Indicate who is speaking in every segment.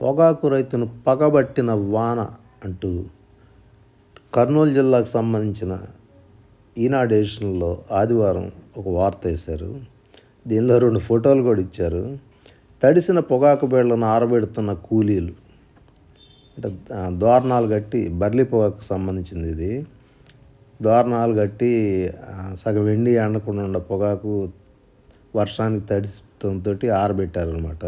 Speaker 1: పొగాకు రైతును పగబట్టిన వాన అంటూ కర్నూలు జిల్లాకు సంబంధించిన ఈనాడు ఎడిషన్లో ఆదివారం ఒక వార్త వేశారు. దీనిలో రెండు ఫోటోలు కూడా ఇచ్చారు. తడిసిన పొగాకు బేళ్ళను ఆరబెడుతున్న కూలీలు. అంటే దోరణాలు కట్టి బర్లీ పొగాకు సంబంధించింది ఇది. దోరణాలు కట్టి సగం ఎండి ఎండకుండా ఉన్న పొగాకు వర్షానికి తడిసడంతో ఆరబెట్టారనమాట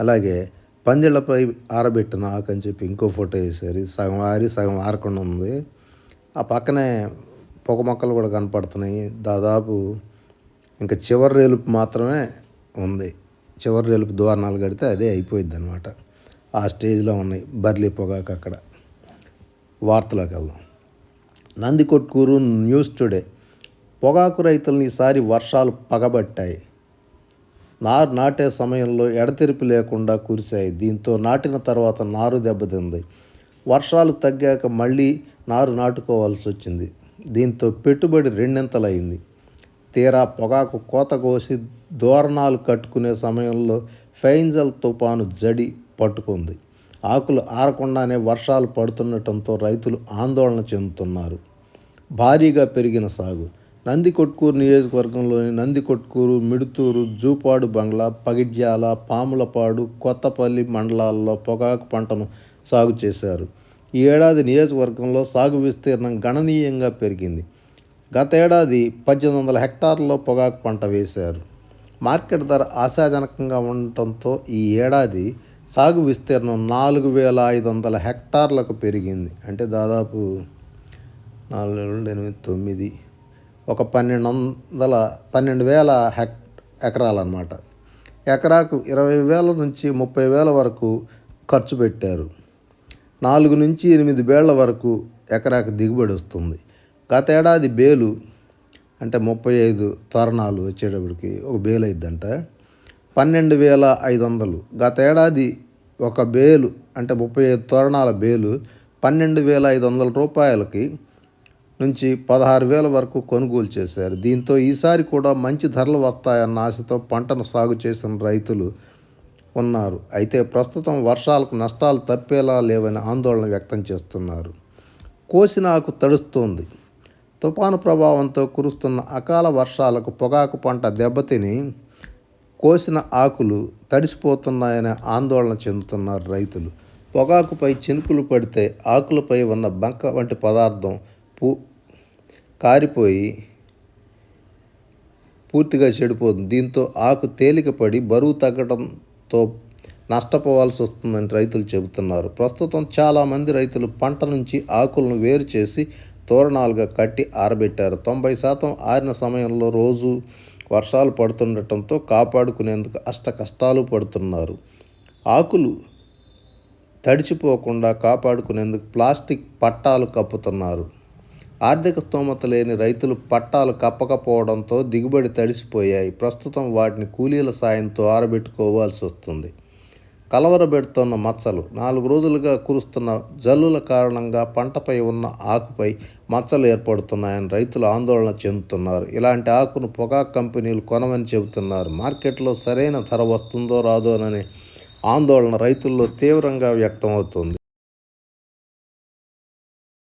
Speaker 1: అలాగే పందిళ్ళపై ఆరబెట్టిన ఆకు అని చెప్పి ఇంకో ఫోటో వేశారు. సగం ఆరి సగం ఆరకుండా ఉంది. ఆ పక్కనే పొగ మొక్కలు కూడా కనపడుతున్నాయి. దాదాపు ఇంకా చివరి రేలుపు మాత్రమే ఉంది. చివరి రేలుపు దోరణాలు కడితే అదే అయిపోయింది అనమాట ఆ స్టేజ్లో ఉన్నాయి బర్లీ పొగాకు అక్కడ. వార్తలోకి వెళ్దాం. Nandikotkur news today. పొగాకు రైతులను ఈసారి వర్షాలు పగబట్టాయి. నారు నాటే సమయంలో ఎడతెరిపి లేకుండా కురిశాయి. దీంతో నాటిన తర్వాత నారు దెబ్బతింది. వర్షాలు తగ్గాక మళ్ళీ నారు నాటుకోవాల్సి వచ్చింది. దీంతో పెట్టుబడి రెండింతలైంది. తీరా పొగాకు కోత కోసి దోరణాలు కట్టుకునే సమయంలో ఫైంజల్ తుపాను జడి పట్టుకుంది. ఆకులు ఆరకుండానే వర్షాలు పడుతుండటంతో రైతులు ఆందోళన చెందుతున్నారు. భారీగా పెరిగిన సాగు. నందికొట్కూరు నియోజకవర్గంలోని నందికొట్కూరు మిడుతూరు జూపాడు బంగ్లా పగిడ్యాల పాములపాడు కొత్తపల్లి మండలాల్లో పొగాకు పంటను సాగు చేశారు. ఈ ఏడాది నియోజకవర్గంలో సాగు విస్తీర్ణం గణనీయంగా పెరిగింది. గతేడాది పద్దెనిమిది వందల హెక్టార్లలో పొగాకు పంట వేశారు. మార్కెట్ ధర ఆశాజనకంగా ఉండటంతో ఈ ఏడాది సాగు విస్తీర్ణం నాలుగు వేల ఐదు వందల హెక్టార్లకు పెరిగింది. అంటే దాదాపు నాలుగు ఎనిమిది తొమ్మిది ఒక పన్నెండు వందల పన్నెండు వేల హెక్ ఎకరాలన్నమాట. ఎకరాకు ఇరవై వేల నుంచి ముప్పై వేల వరకు ఖర్చు పెట్టారు. నాలుగు నుంచి ఎనిమిది వేళ్ళ వరకు ఎకరాకు దిగుబడి వస్తుంది. గతేడాది బేలు అంటే ముప్పై ఐదు తోరణాలు వచ్చేటప్పటికి ఒక బేలు అయిద్దంట. పన్నెండు వేల ఐదు వందలు గతేడాది ఒక బేలు అంటే ముప్పై ఐదు తోరణాల బేలు పన్నెండు వేల ఐదు వందల రూపాయలకి నుంచి పదహారు వేల వరకు కొనుగోలు చేశారు. దీంతో ఈసారి కూడా మంచి ధరలు వస్తాయన్న ఆశతో పంటను సాగు చేసిన రైతులు ఉన్నారు. అయితే ప్రస్తుతం వర్షాలకు నష్టాలు తప్పేలా లేవని ఆందోళన వ్యక్తం చేస్తున్నారు. కోసిన ఆకు తడుస్తోంది. తుఫాను ప్రభావంతో కురుస్తున్న అకాల వర్షాలకు పొగాకు పంట దెబ్బతిని కోసిన ఆకులు తడిసిపోతున్నాయనే ఆందోళన చెందుతున్నారు రైతులు. పొగాకుపై చినుకులు పడితే ఆకులపై ఉన్న బంక వంటి పదార్థం పూ కారిపోయి పూర్తిగా చెడిపోతుంది. దీంతో ఆకు తేలికపడి బరువు తగ్గడంతో నష్టపోవాల్సి వస్తుందని రైతులు చెబుతున్నారు. ప్రస్తుతం చాలామంది రైతులు పంట నుంచి ఆకులను వేరు చేసి తోరణాలుగా కట్టి ఆరబెట్టారు. తొంభై శాతం ఆరిన సమయంలో రోజు వర్షాలు పడుతుండటంతో కాపాడుకునేందుకు అష్ట కష్టాలు పడుతున్నారు. ఆకులు తడిచిపోకుండా కాపాడుకునేందుకు ప్లాస్టిక్ పట్టాలు కప్పుతున్నారు. ఆర్థిక స్తోమత లేని రైతులు పట్టాలు కప్పకపోవడంతో దిగుబడి తడిసిపోయాయి. ప్రస్తుతం వాటిని కూలీల సాయంతో ఆరబెట్టుకోవాల్సి వస్తుంది. కలవరబెడుతున్న మచ్చలు నాలుగు రోజులుగా కురుస్తున్న జల్లుల కారణంగా పంటపై ఉన్న ఆకుపై మచ్చలు ఏర్పడుతున్నాయని రైతులు ఆందోళన చెందుతున్నారు. ఇలాంటి ఆకును పొగాకు కంపెనీలు కొనమని చెబుతున్నారు. మార్కెట్లో సరైన ధర వస్తుందో రాదోననే ఆందోళన రైతుల్లో తీవ్రంగా వ్యక్తమవుతుంది.